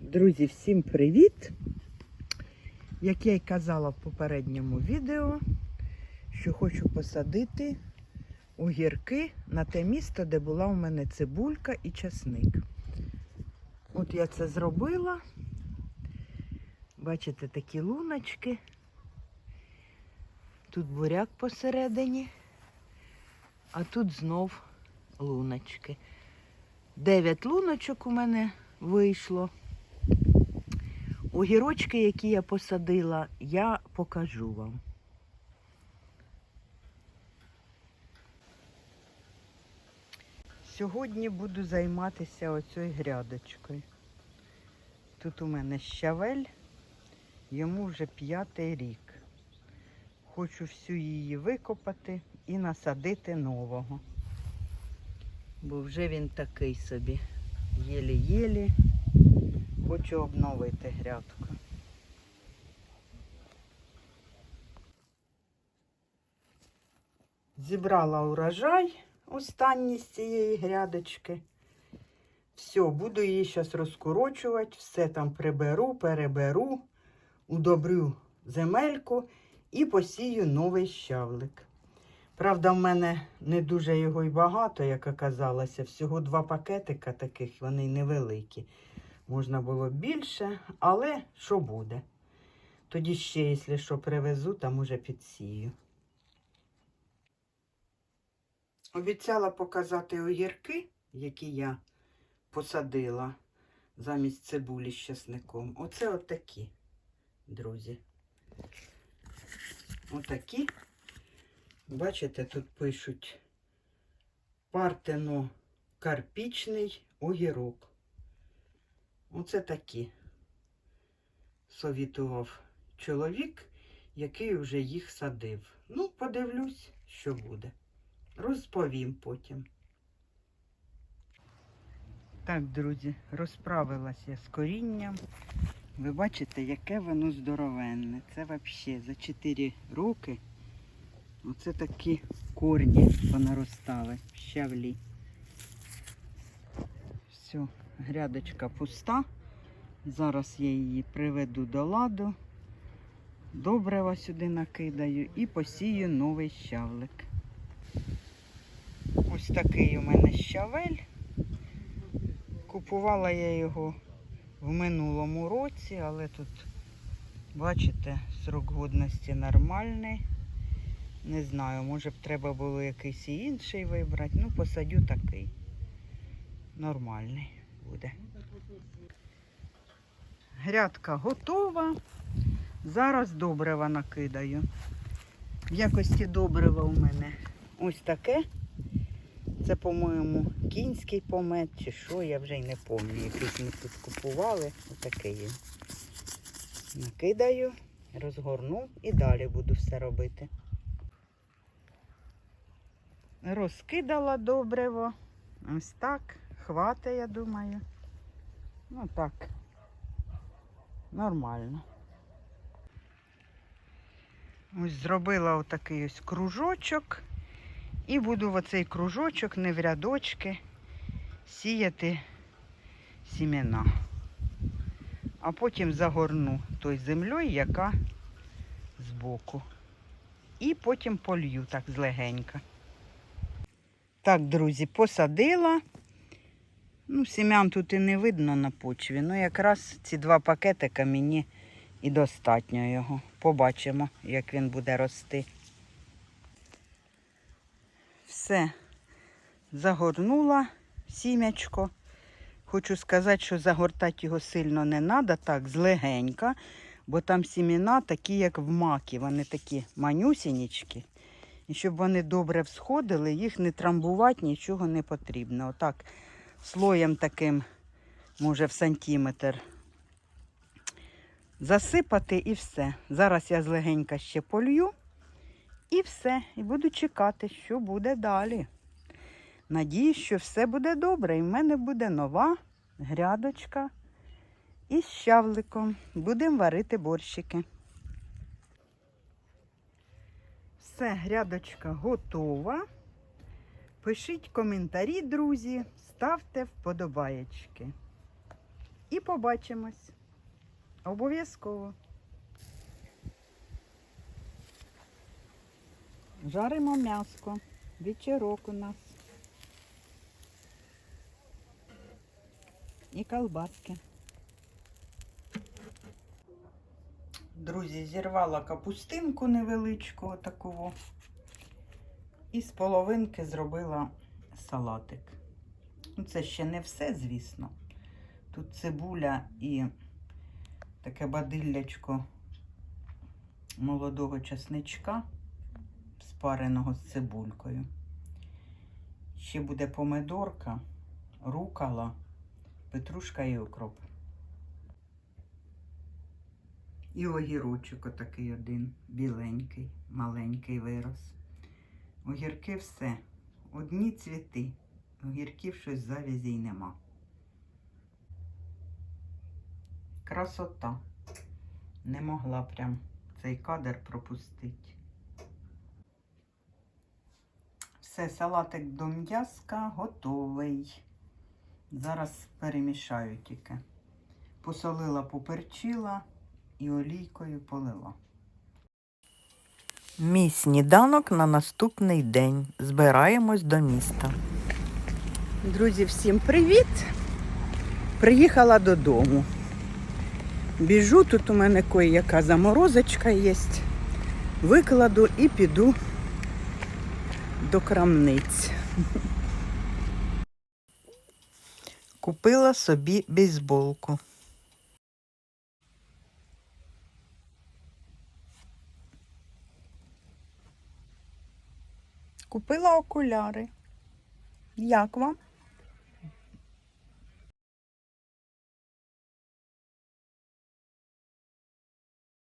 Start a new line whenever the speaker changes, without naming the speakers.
Друзі, всім привіт! Як я й казала в попередньому відео, що хочу посадити огірки на те місто, де була у мене цибулька і часник. От я це зробила. Бачите, такі луночки. Тут буряк посередині, а тут знов луночки. Дев'ять луночок у мене вийшло. Огірочки, які я посадила, я покажу вам. Сьогодні буду займатися оцею грядочкою. Тут у мене щавель, йому вже п'ятий рік. Хочу всю її викопати і насадити нового. Бо вже він такий собі єлі-єлі. Хочу обновити грядку. Зібрала урожай останній з цієї грядочки. Все, буду її зараз розкорочувати, все там приберу, переберу, удобрю земельку і посію новий щавлик. Правда, в мене не дуже його й багато, як оказалося. Всього два пакетика таких, вони невеликі. Можна було більше, але що буде? Тоді ще, якщо що привезу, там уже підсію. Обіцяла показати огірки, які я посадила замість цибулі з часником. Оце отакі, друзі. Отакі. Бачите, тут пишуть партено карпічний огірок. Оце такі совітував чоловік, який вже їх садив. Ну, подивлюсь, що буде. Розповім потім. Так, друзі, розправилася з корінням. Ви бачите, яке воно здоровенне. Це взагалі за 4 роки. Оце такі корні понаростали, щавлі. Все, грядочка пуста. Зараз я її приведу до ладу, добрива сюди накидаю і посію новий щавлик. Ось такий у мене щавель. Купувала я його в минулому році, але тут, бачите, срок годності нормальний. Не знаю, може б треба було якийсь інший вибрати. Ну, посадю такий. Нормальний буде. Грядка готова. Зараз добрива накидаю. В якості добрива у мене ось таке. Це, по-моєму, кінський помет чи що, я вже й не пам'ятаю. Якийсь ми тут купували. Отакий він. Накидаю, розгорну і далі буду все робити. Розкидала добриво. Ось так. Хватить, я думаю. Ну так. Нормально. Ось зробила отакий ось кружочок. І буду в оцей кружочок, не в рядочки, сіяти сімена. А потім загорну той землею, яка збоку. І потім полью так злегенька. Так, друзі, посадила. Ну, сім'ян тут і не видно на почві. Ну, якраз ці два пакетика мені і достатньо його. Побачимо, як він буде рости. Все, загорнула сім'ячко. Хочу сказати, що загортати його сильно не треба, так, злегенька, бо там сіміна такі, як в макі, вони такі манюсінічки. І щоб вони добре всходили, їх не трамбувати, нічого не потрібно. Отак, слоєм таким, може, в сантиметр. Засипати і все. Зараз я злегенька ще полью. І все. І буду чекати, що буде далі. Надіюсь, що все буде добре. І в мене буде нова грядочка із щавликом. Будемо варити борщики. Все, грядочка готова. Пишіть коментарі, друзі, ставте вподобаєчки. І побачимось. Обов'язково. Жаримо м'яско. Вечірок у нас. І колбаски. Друзі, зірвала капустинку невеличку таку. І з половинки зробила салатик. Ну, це ще не все, звісно. Тут цибуля і таке бадиллячко молодого часничка, спареного з цибулькою. Ще буде помидорка, рукала, петрушка і укроп. І огірочок отакий один, біленький, маленький вирос. Огірки все. Одні цвіти. Огірків щось завязі й нема. Красота. Не могла прям цей кадр пропустити. Все, салатик до м'язка готовий. Зараз перемішаю тільки. Посолила, поперчила і олійкою полила.
Мій сніданок на наступний день. Збираємось до міста.
Друзі, всім привіт! Приїхала додому. Біжу, тут у мене кое-яка заморозочка є. Викладу і піду до крамниць.
Купила собі бейсболку.
Купила окуляри. Як вам?